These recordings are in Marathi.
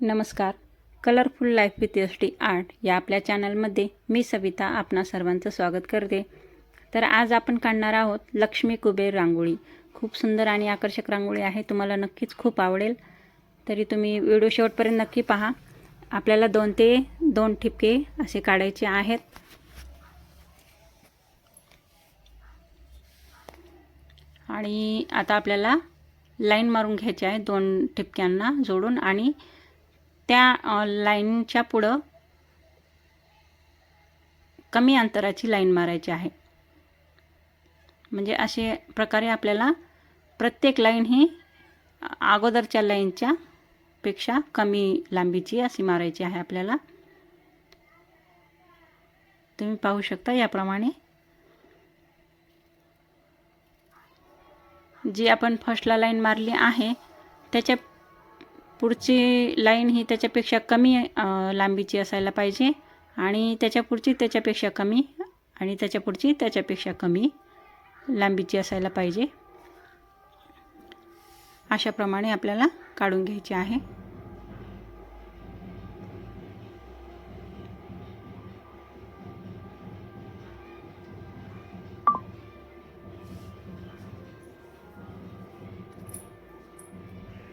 नमस्कार. Colourful life with S T art या आपल्या चॅनलमध्ये मी सविता आपणा सर्वांचं स्वागत करते. तर आज आपण काढणार आहोत लक्ष्मी कुबेर रांगोळी. खूप सुंदर आणि आकर्षक रांगोळी आहे तुम्हाला नक्कीच खूप आवडेल. तरी तुम्ही व्हिडिओ शेवटपर्यंत नक्की पहा. आपल्याला दोन ते दोन ठिपके असे काढायचे आहेत. आणि आता आपल्याला लाईन मारून घ्यायची आहे दोन ठिपक्यांना जोडून आणि त्या लाईनच्या पुढं कमी अंतराची लाईन मारायची आहे. म्हणजे असे प्रकारे आपल्याला प्रत्येक लाईन ही अगोदरच्या लाईनच्या पेक्षा कमी लांबीची अशी मारायची आहे आपल्याला. तुम्ही पाहू शकता याप्रमाणे. जी आपण फर्स्टला लाईन मारली आहे त्याच्या पुढची लाईन ही त्याच्यापेक्षा कमी लांबीची असायला पाहिजे. आणि त्याच्या पुढची त्याच्यापेक्षा कमी आणि त्याच्या पुढची त्याच्यापेक्षा कमी लांबीची असायला पाहिजे. अशाप्रमाणे आपल्याला काढून घ्यायची आहे.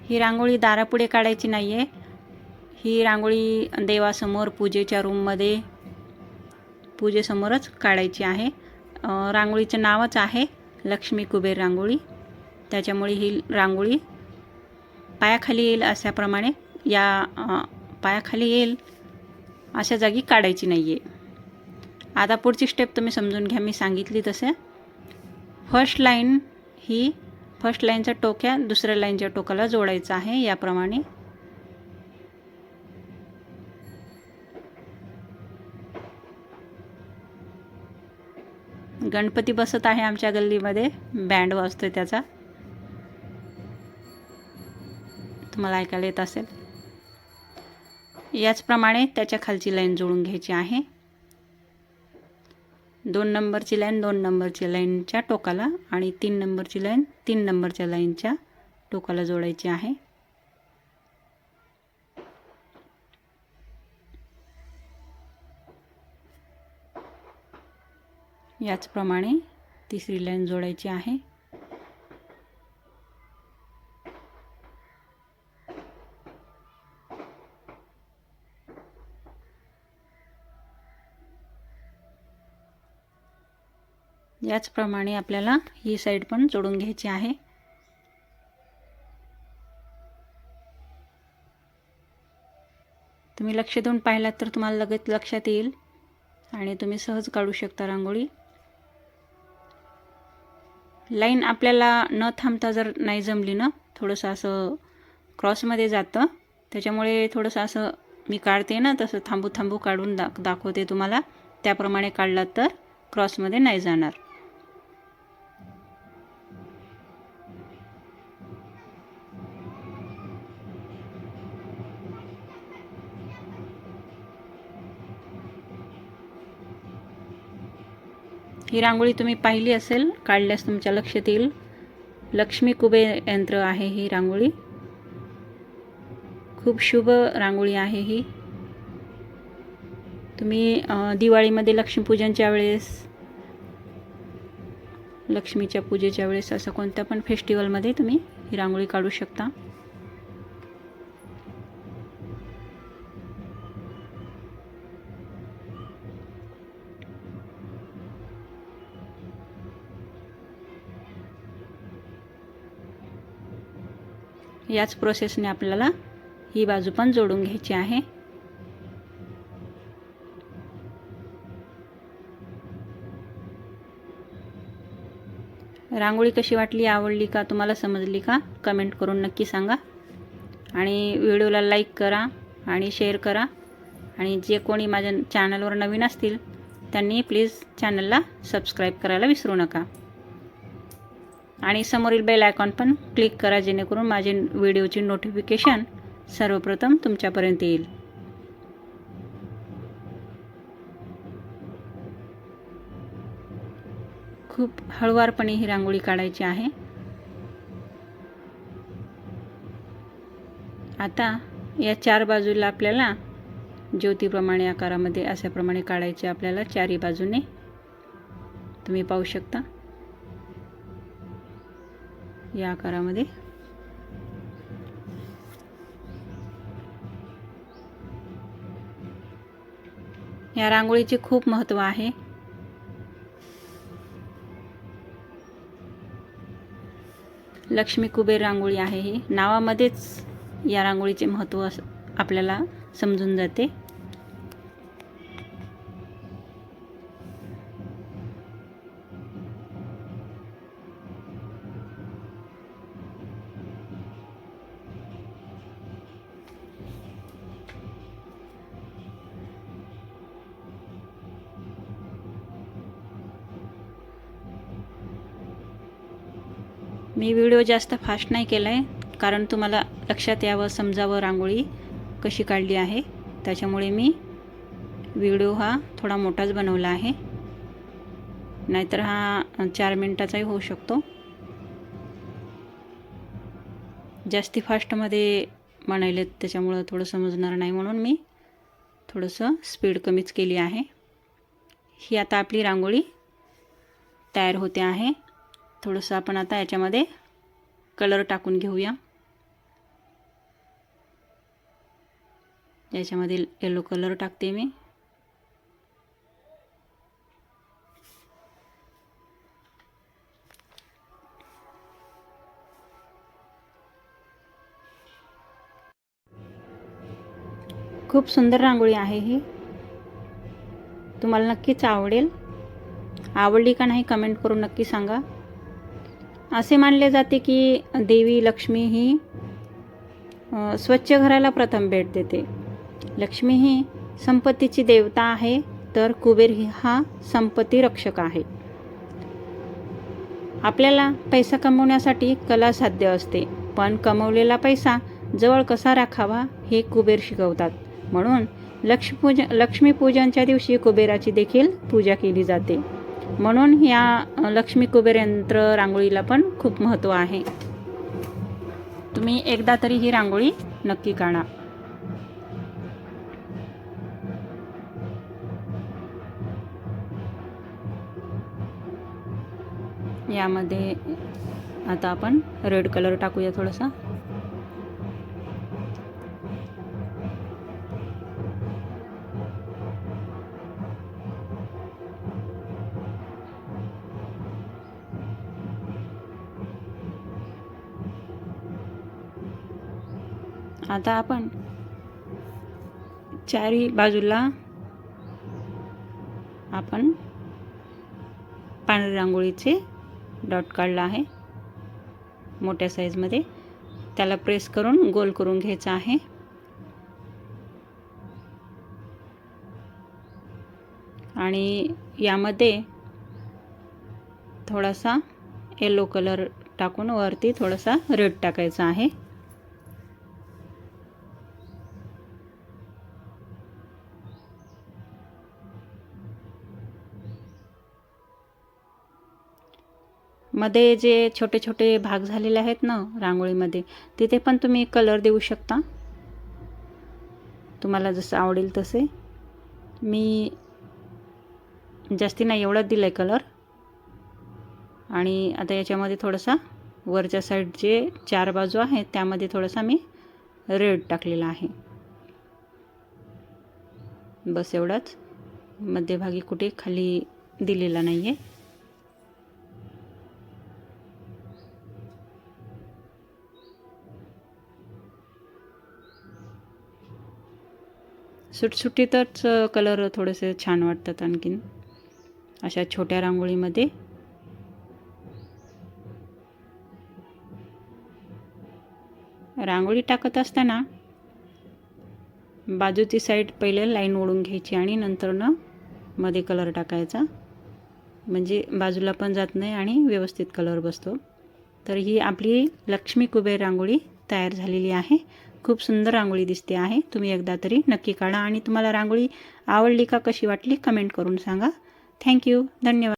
ही रांगोळी दारापुढे काढायची नाही आहे ही रांगोळी देवासमोर पूजेच्या रूममध्ये पूजेसमोरच काढायची आहे. रांगोळीचं नावच आहे लक्ष्मी कुबेर रांगोळी. त्याच्यामुळे ही रांगोळी पायाखाली येईल अशाप्रमाणे या पायाखाली येईल अशा जागी काढायची नाही आहे आता पुढची स्टेप तुम्ही समजून घ्या मी सांगितली तसे. फर्स्ट लाईन ही फर्स्ट लाईनच्या टोक्या दुसऱ्या लाईनच्या टोकाला जोडायचं आहे याप्रमाणे. गणपती बसत आहे आमच्या गल्लीमध्ये. बँड वाजतोय त्याचा. तुम्हाला ऐकायला येत असेल. याचप्रमाणे त्याच्या खालची लाईन जोडून घ्यायची आहे. दोन नंबरची लाईन दोन नंबरच्या लाईनच्या टोकाला आणि तीन नंबरची लाईन तीन नंबरच्या लाईनच्या टोकाला जोडायची आहे. याचप्रमाणे तिसरी लाईन जोडायची आहे. याचप्रमाणे आपल्याला ही साईड पण जोडून घ्यायची आहे. तुम्ही लक्ष देऊन पाहिलात तर तुम्हाला लगेच लक्षात येईल आणि तुम्ही सहज काढू शकता रांगोळी. लाईन आपल्याला न थांबता जर नाही जमली ना थोडंसं असं क्रॉसमध्ये जातं. त्याच्यामुळे थोडंसं असं मी काढते ना तसं थांबू थांबू काढून दाख दाखवते तुम्हाला. त्याप्रमाणे काढलात तर क्रॉसमध्ये नाही जाणार. ही रांगोळी तुम्ही पाहिली असेल काढल्यास तुमच्या लक्षात येईल. लक्ष्मी कुबेर यंत्र आहे ही रांगोळी. खूप शुभ रांगोळी आहे ही. तुम्ही दिवाळीमध्ये लक्ष्मीपूजनच्या वेळेस लक्ष्मीच्या पूजेच्या वेळेस असं कोणत्या पण फेस्टिवलमध्ये तुम्ही ही रांगोळी काढू शकता. याच प्रोसेसने आपल्याला ही बाजू पण जोडून घ्यायची आहे. रांगोळी कशी वाटली आवडली का तुम्हाला समजली का? कमेंट करून नक्की सांगा. आणि व्हिडिओला लाईक करा आणि शेअर करा. आणि जे कोणी माझ्या चॅनलवर नवीन असतील त्यांनी प्लीज चॅनलला सबस्क्राईब करायला विसरू नका. आणि समोरील बेल आयकॉन पण क्लिक करा जेणेकरून माझे व्हिडिओची नोटिफिकेशन सर्वप्रथम तुमच्यापर्यंत येईल. खूप हळुवारपणे ही रांगोळी काढायची आहे. आता या चार बाजूला आपल्याला ज्योतीप्रमाणे आकारामध्ये अशाप्रमाणे काढायचे आपल्याला चारही बाजूने. तुम्ही पाहू शकता. या आकारामध्ये. या रांगोळीचे खूप महत्त्व आहे. लक्ष्मी कुबेर रांगोळी आहे ही. नावामध्येच या रांगोळीचे महत्त्व आपल्याला समजून जाते. मी व्हिडिओ जास्त फास्ट नाही केला आहे कारण तुम्हाला लक्षात यावं समजावं रांगोळी कशी काढली आहे. त्याच्यामुळे मी व्हिडिओ हा थोडा मोठाच बनवला आहे. नाहीतर हा चार मिनटाचाही होऊ शकतो. जास्ती फास्टमध्ये म्हणायले त्याच्यामुळं थोडं समजणार नाही म्हणून मी थोडंसं स्पीड कमीच केली आहे. ही आता आपली रांगोळी तयार होते आहे. थोडंसं आपण आता याच्यामध्ये कलर टाकून घेऊया. याच्यामध्ये येलो कलर टाकते मी. खूप सुंदर रांगोळी आहे ही. तुम्हाला नक्कीच आवडेल. आवडली का नाही कमेंट करून नक्की सांगा. असे मानले जाते की देवी लक्ष्मी ही स्वच्छ घराला प्रथम भेट देते. लक्ष्मी ही संपत्तीची देवता आहे तर कुबेर ही हा संपत्ती रक्षक आहे. आपल्याला पैसा कमवण्यासाठी कला साध्य असते पण कमवलेला पैसा जवळ कसा राखावा हे कुबेर शिकवतात. म्हणून लक्ष्मीपूज लक्ष्मीपूजनच्या दिवशी कुबेराची देखील पूजा केली जाते. म्हणून या लक्ष्मी कुबेर यंत्र रांगोळीला पण खूप महत्त्व आहे. तुम्ही एकदा तरी ही रांगोळी नक्की काढा. यामध्ये आता आपण रेड कलर टाकूया थोडासा. आता आपण चारी बाजूला आपण पांढरी रांगोळीचे डॉट काढला आहे. मोठ्या साईजमध्ये त्याला प्रेस करून गोल करून घ्यायचा आहे. आणि यामध्ये थोडासा येलो कलर टाकून वरती थोडासा रेड टाकायचा आहे. मध्ये जे छोटे छोटे भाग झालेले आहेत ना रांगोळीमध्ये तिथे पण तुम्ही कलर देऊ शकता. तुम्हाला जसं आवडेल तसे. मी जास्ती नाही एवढाच दिला आहे कलर आणि आता याच्यामध्ये थोडासा वरच्या साईड जे चार बाजू आहेत त्यामध्ये थोडासा मी रेड टाकलेला आहे. बस एवढाच. मध्यभागी कुठे खाली दिलेला नाही आहे सुटसुटीतच कलर थोडेसे छान वाटतात आणखीन. अशा छोट्या रांगोळीमध्ये. रांगोळी टाकत असताना बाजूची साईड पहिले लाईन ओढून घ्यायची आणि नंतर न मध्ये कलर टाकायचा. म्हणजे बाजूला पण जात नाही आणि व्यवस्थित कलर बसतो. तर ही आपली लक्ष्मी कुबेर रांगोळी तयार झालेली आहे. खूप सुंदर रांगोळी दिसते आहे. तुम्ही एकदा तरी नक्की काढा आणि तुम्हाला रांगोळी आवडली का कशी वाटली कमेंट करून सांगा. थँक्यू धन्यवाद.